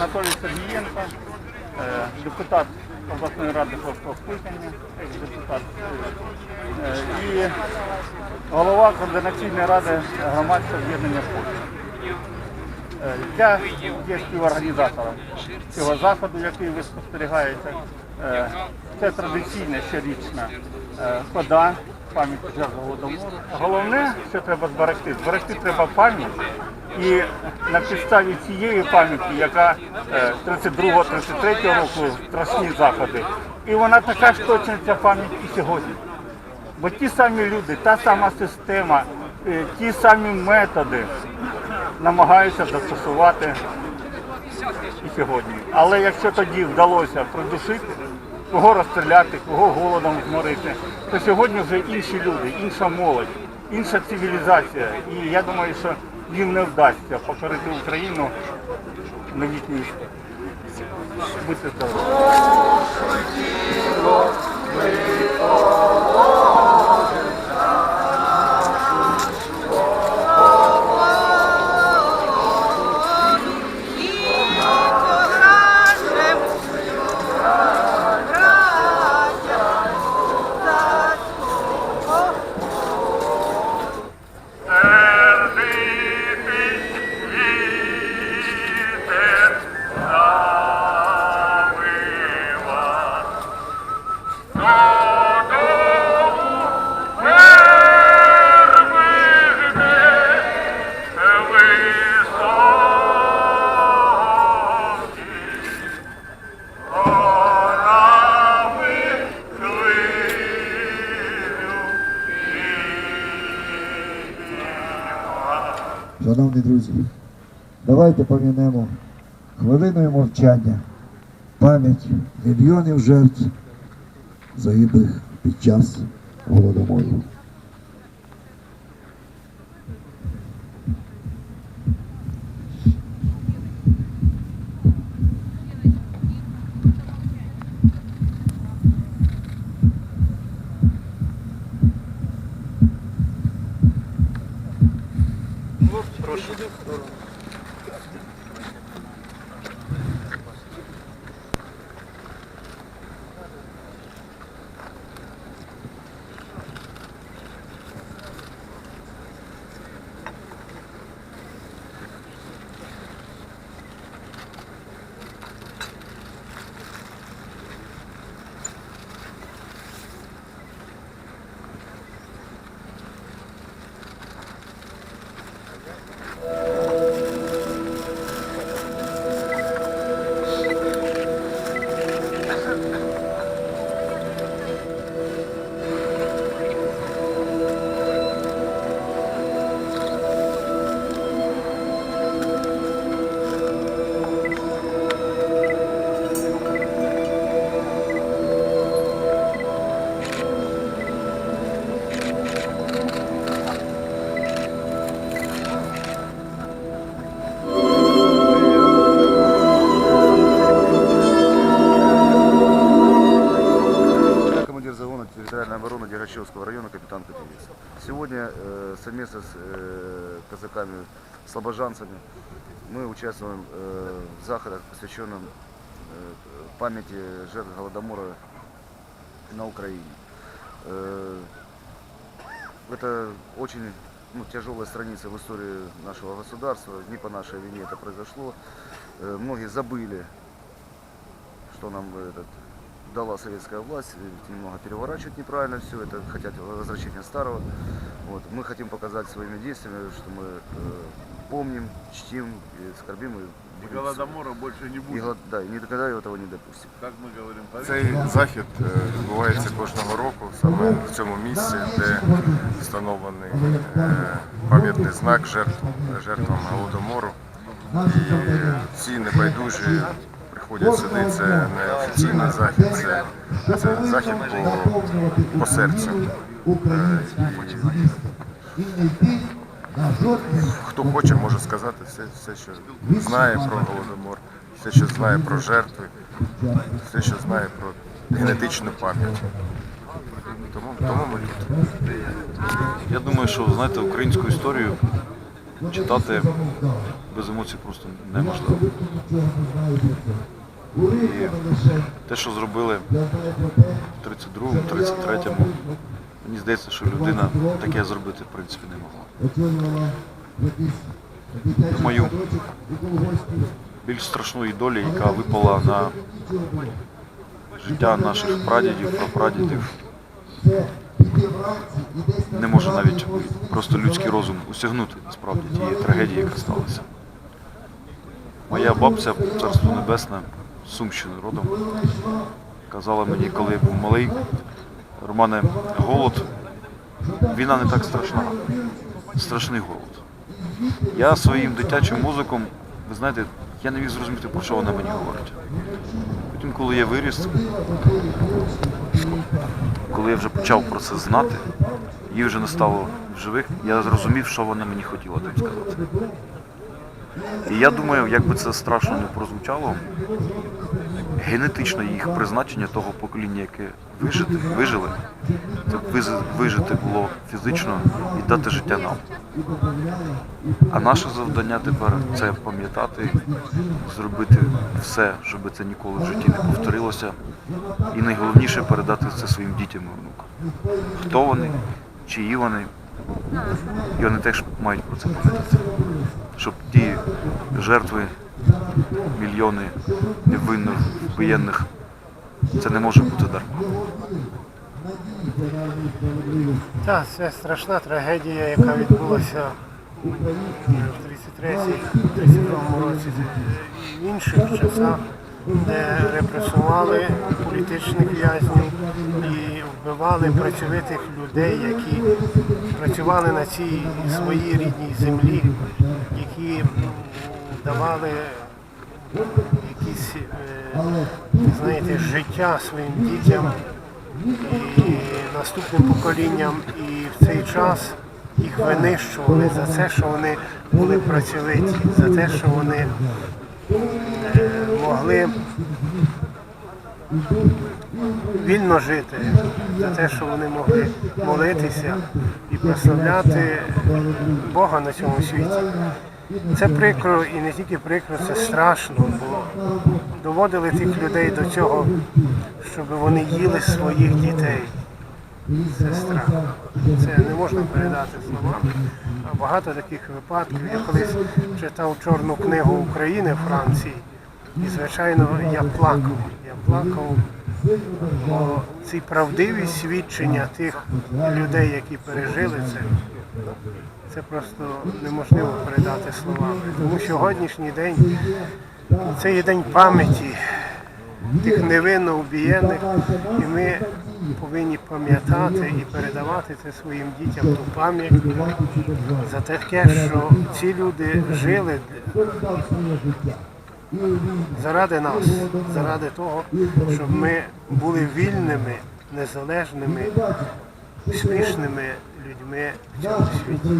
Анатолій Сергієнко, е, депутат обласної ради шостого скликання, екс-депутат, е, і голова координаційної ради громадського об'єднання «Польща». Е, Я є співорганізатором цього заходу, який ви спостерігаєте. Це традиційна щорічна хода пам'яті жертв Голодомору. Головне, що треба зберегти, зберегти треба пам'ять. І на підставі цієї пам'яті, яка е, 32-33 року страшні заходи, і вона така ж точно ця пам'ять і сьогодні. Бо ті самі люди, та сама система, е, ті самі методи намагаються застосувати і сьогодні. Але якщо тоді вдалося придушити, кого розстріляти, кого голодом зморити, то сьогодні вже інші люди, інша молодь, інша цивілізація. І я думаю, що їм не вдасться покорити Україну на новітній. Будьте здорові. Шановні друзі, давайте помінемо хвилиною мовчання пам'ять мільйонів жертв загиблих під час голодомору. территориальной обороны Дергачевского района капитан Катевец. Сегодня э, совместно с э, казаками, слобожанцами мы участвуем э, в заходах, посвященных э, памяти жертв Голодомора на Украине. Э, это очень ну, тяжелая страница в истории нашего государства. Не по нашей вине это произошло. Э, многие забыли, что нам этот, дала советская власть, э, немного переворачивать неправильно все это, хотят возвращения старого. Вот. Мы хотим показать своими действиями, что мы э, помним, чтим, и скорбим и И будем- голодомора больше не и будет. голод- да, и никогда этого не допустим. Как мы говорим, по Цей захід е, відбувається кожного року саме в цьому місці, де встановлений е, пам'ятний знак жертв, жертвам голодомору. І е, всі небайдужі приходять сюди. Це не офіційний захід, це, це захід по, по серцю. Е, Хто хоче, може сказати все, все, що знає про голодомор, все, що знає про жертви, все, що знає про генетичну пам'ять. Тому, тому ми тут. Я думаю, що знаєте, українську історію читати без емоцій просто неможливо. І те, що зробили в 32-му, 33-му, мені здається, що людина таке зробити в принципі не могла. Думаю, більш страшної долі, яка випала на життя наших прадідів, прапрадідів, не може навіть просто людський розум усягнути насправді тієї трагедії, яка сталася. Моя бабця, царство небесне, з Сумщини родом, казала мені, коли я був малий, Романе, голод, війна не так страшна, страшний голод. Я своїм дитячим мозоком, ви знаєте, я не міг зрозуміти, про що вона мені говорить. Потім, коли я виріс, коли я вже почав про це знати, її вже не стало живих, я зрозумів, що вона мені хотіла тим сказати. І я думаю, як би це страшно не прозвучало, генетичне їх призначення того покоління, яке вижити, вижили, це вижити було фізично і дати життя нам. А наше завдання тепер це пам'ятати, зробити все, щоб це ніколи в житті не повторилося. І найголовніше передати це своїм дітям і внукам. Хто вони, чиї вони, і вони теж мають про це пам'ятати. Щоб ті жертви, мільйони невинних, вбиєнних, це не може бути дарма. Так, це страшна трагедія, яка відбулася в 33-32 році в інших часах, де репресували політичних в'язнів і вбивали працьовитих людей, які працювали на цій своїй рідній землі, які давали якісь, е, знаєте, життя своїм дітям. І наступним поколінням, і в цей час їх винищували за те, що вони були працьовиті, за те, що вони е, могли вільно жити, за те, що вони могли молитися і прославляти Бога на цьому світі. Це прикро і не тільки прикро, це страшно, бо доводили тих людей до цього, щоб вони їли своїх дітей. Це страх. Це не можна передати словами. А багато таких випадків. Я колись читав Чорну книгу України Франції, і звичайно я плакав. Я плакав, бо ці правдиві свідчення тих людей, які пережили це, це просто неможливо передати словами. Тому сьогоднішній день це є день пам'яті тих невинно убієних, і ми повинні пам'ятати і передавати це своїм дітям ту пам'ять за таке, що ці люди жили заради нас, заради того, щоб ми були вільними, незалежними, успішними людьми в цьому світі.